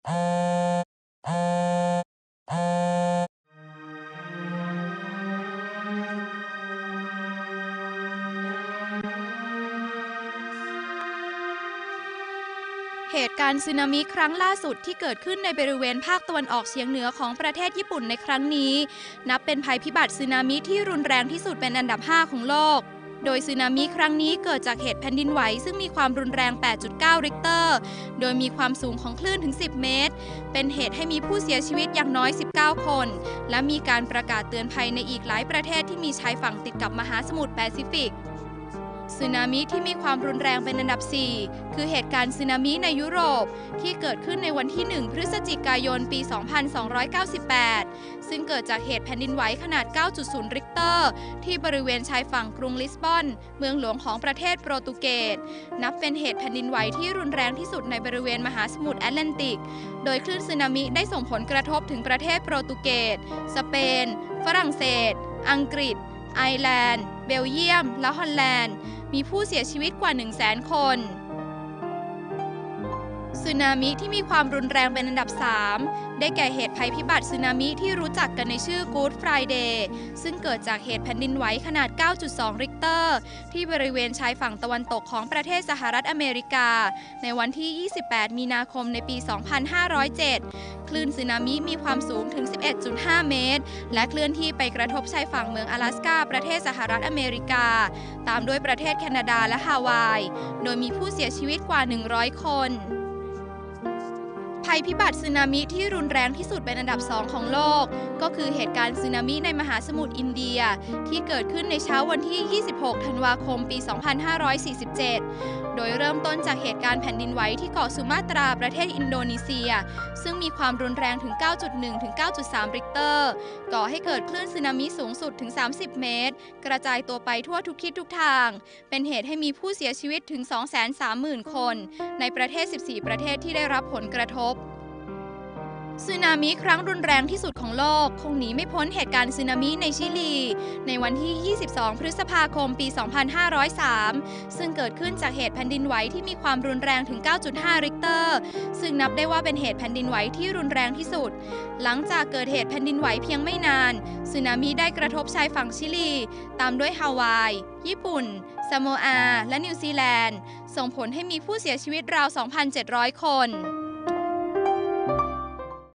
เหตุการณ์สึนามิครั้งล่าสุดที่เกิดขึ้นในบริเวณภาคตะวันออกเฉียงเหนือของประเทศญี่ปุ่นในครั้งนี้ นับเป็นภัยพิบัติสึนามิที่รุนแรงที่สุดเป็นอันดับ 5 ของโลก โดยสึนามิครั้งนี้เกิดจากเหตุแผ่นดินไหว ซึ่งมีความรุนแรง 8.9 ริกเตอร์ โดยมีความสูงของคลื่นถึง 10 เมตร เป็นเหตุให้มีผู้เสียชีวิตอย่างน้อย 19 คน และมีการประกาศเตือนภัยในอีกหลายประเทศที่มีชายฝั่งติดกับมหาสมุทรแปซิฟิก สึนามิที่มีความรุนแรงเป็นอันดับ 4 คือเหตุการณ์สึนามิในยุโรป ที่เกิดขึ้นในวันที่ 1 พฤศจิกายน ปี 2298 ซึ่งเกิดจากเหตุแผ่นดินไหวขนาด 9.0 ริกเตอร์ ที่บริเวณชายฝั่งกรุงลิสบอน เมืองหลวงของประเทศโปรตุเกส นับเป็นเหตุแผ่นดินไหวที่รุนแรงที่สุดในบริเวณมหาสมุทรแอตแลนติก โดยคลื่นสึนามิได้ส่งผลกระทบถึงประเทศโปรตุเกส สเปน ฝรั่งเศส อังกฤษ ไอร์แลนด์ เบลเยียม และฮอลแลนด์ มีผู้เสียชีวิตกว่า 1 0 0 0 0แสนคน สึนามิที่มีความรุนแรงเป็นอันดับ 3 ได้แก่เหตุภัยพิบัติสึนามิที่รู้จักกันในชื่อ Good Friday ซึ่งเกิดจากเหตุแผ่นดินไหวขนาด 9.2 ริกเตอร์ ที่บริเวณชายฝั่งตะวันตกของประเทศสหรัฐอเมริกา ในวันที่ 28 มีนาคมในปี 2507 คลื่นสึนามิมีความสูงถึง 11.5 เมตร และเคลื่อนที่ไปกระทบชายฝั่งเมือง阿拉สกาประเทศสหรัฐอเมริกา ตามด้วยประเทศแคนาดาและฮาวาย โดยมีผู้เสียชีวิตกว่า 100 คน ภัยพิบัติสึนามิที่รุนแรงที่สุดเป็นอันดับสองของโลก ก็คือเหตุการณ์สึนามิในมหาสมุทรอินเดีย ที่เกิดขึ้นในเช้าวันที่ 26 ธันวาคม ปี 2547 โดยเริ่มต้นจากเหตุการณ์แผ่นดินไหวที่เกาะสุมาตราประเทศอินโดนีเซีย ซึ่งมีความรุนแรงถึง 9.1 ถึง 9.3 ริกเตอร์ ก่อให้เกิดคลื่นสึนามิสูงสุดถึง 30 เมตร กระจายตัวไปทั่วทุกทิศทุกทาง เป็นเหตุให้มีผู้เสียชีวิตถึง 230,000 คน ในประเทศ 14 ประเทศที่ได้รับผลกระทบ สึนามิครั้งรุนแรงที่สุดของโลก คงหนีไม่พ้นเหตุการณ์สึนามิในชิลี ในวันที่ 22 พฤษภาคมปี 2503 ซึ่งเกิดขึ้นจากเหตุแผ่นดินไหวที่มีความรุนแรงถึง 9.5 ริกเตอร์ ซึ่งนับได้ว่าเป็นเหตุแผ่นดินไหวที่รุนแรงที่สุด หลังจากเกิดเหตุแผ่นดินไหวเพียงไม่นานสึนามิได้กระทบชายฝั่งชิลี ตามด้วยฮาวาย ญี่ปุ่นซาโมอา และนิวซีแลนด์ ส่งผลให้มีผู้เสียชีวิตราว 2,700 คน